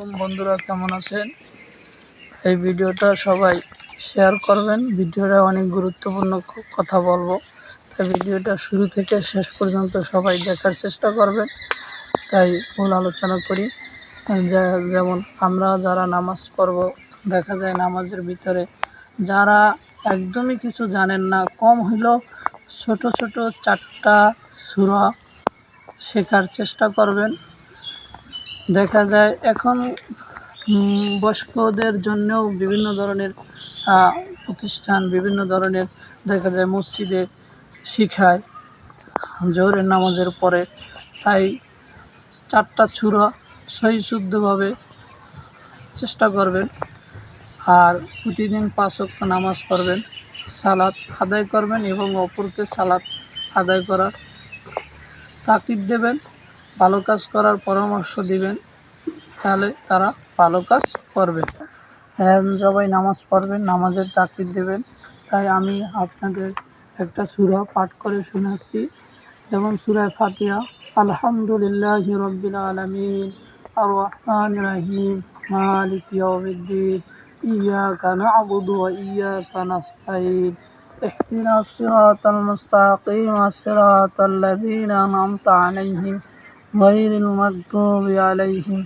বন্ধুরা, কেমন আছেন? এই ভিডিওটা সবাই শেয়ার করবেন। ভিডিওটা অনেক গুরুত্বপূর্ণ কথা বলব। তাই ভিডিওটা শুরু থেকে শেষ পর্যন্ত সবাই দেখার চেষ্টা করবেন। তাই মূল আলোচনা করি। যেমন আমরা যারা নামাজ পড়ব, দেখা যায় নামাজের ভিতরে যারা একদমই কিছু জানেন না, কম হইলেও ছোট ছোট চারটা সূরা শেখার চেষ্টা করবেন। দেখা যায় এখন বয়স্কদের জন্যও বিভিন্ন ধরনের প্রতিষ্ঠান বিভিন্ন ধরনের দেখা যায় মসজিদে শিখায় জোহরের নামাজের পরে। তাই চারটা ছুরা সহি শুদ্ধভাবে চেষ্টা করবেন আর প্রতিদিন পাঁচ ওয়াক্ত নামাজ পড়বেন, সালাত আদায় করবেন এবং অপরকে সালাত আদায় করার তাকিদ দেবেন, ভালো কাজ করার পরামর্শ দিবেন। তাহলে তারা ভালো কাজ করবে হ্যাঁ সবাই নামাজ পড়বেন নামাজের তাকিদ দেবেন তাই আমি আপনাদের একটা সূরা পাঠ করে শোনাচ্ছি যেমন সূরায় ফাতিহা আলহামদুলিল্লাহ রব্বিল আলামিন আর রহমান রাহিম মালিক ইয়াউমিদ্দিন ইয়াকা না'বুদু ওয়া ইয়াকা নাস্তাইন اهدنا الصراط المستقيم صراط الذين أنعمت عليهم غير المغضوب عليهم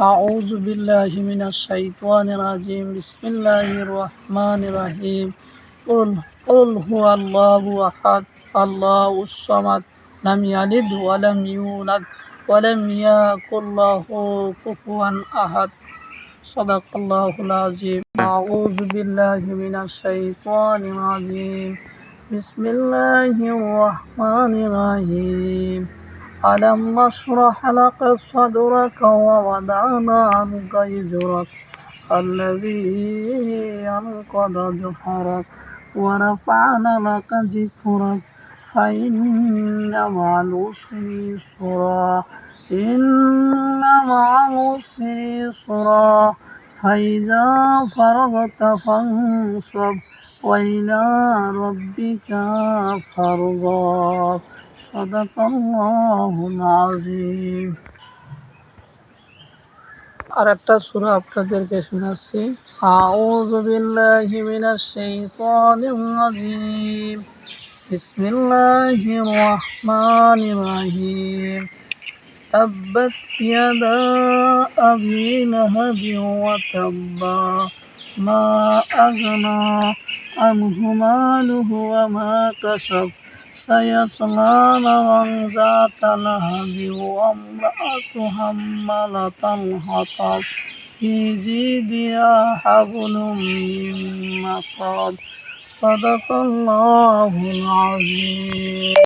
أعوذ بالله من الشيطان الرجيم بسم الله الرحمن الرحيم قل قل هو الله أحد الله الصمد لم يلد ولم يولد ولم يكن له كفوا أحد صدق الله العظيم أعوذ بالله من الشيطان الرجيم بسم الله الرحمن الرحيم ألم نشرح لك صدرك ووضعنا عنك وزرك الذي أنقض ظهرك ورفعنا لك ذكرك فإن مع العسر يسرا إن مع العسر يسرا فإذا فرغت فانصب وإلى ربك فارغب. صدق الله العظيم আর একটা সূরা আপনাদেরকে শোনাচ্ছি আউযু বিল্লাহি মিনাশ শাইতানির রাজিম বিসমিল্লাহির রহমানির রহিম تبت يدا أبي لهب وتب ما أغنى عنه ماله وما كسب سيصلى نارا ذات لهب وامرأة حمالة الحطب في جيدها حبل من مسد صدق الله العظيم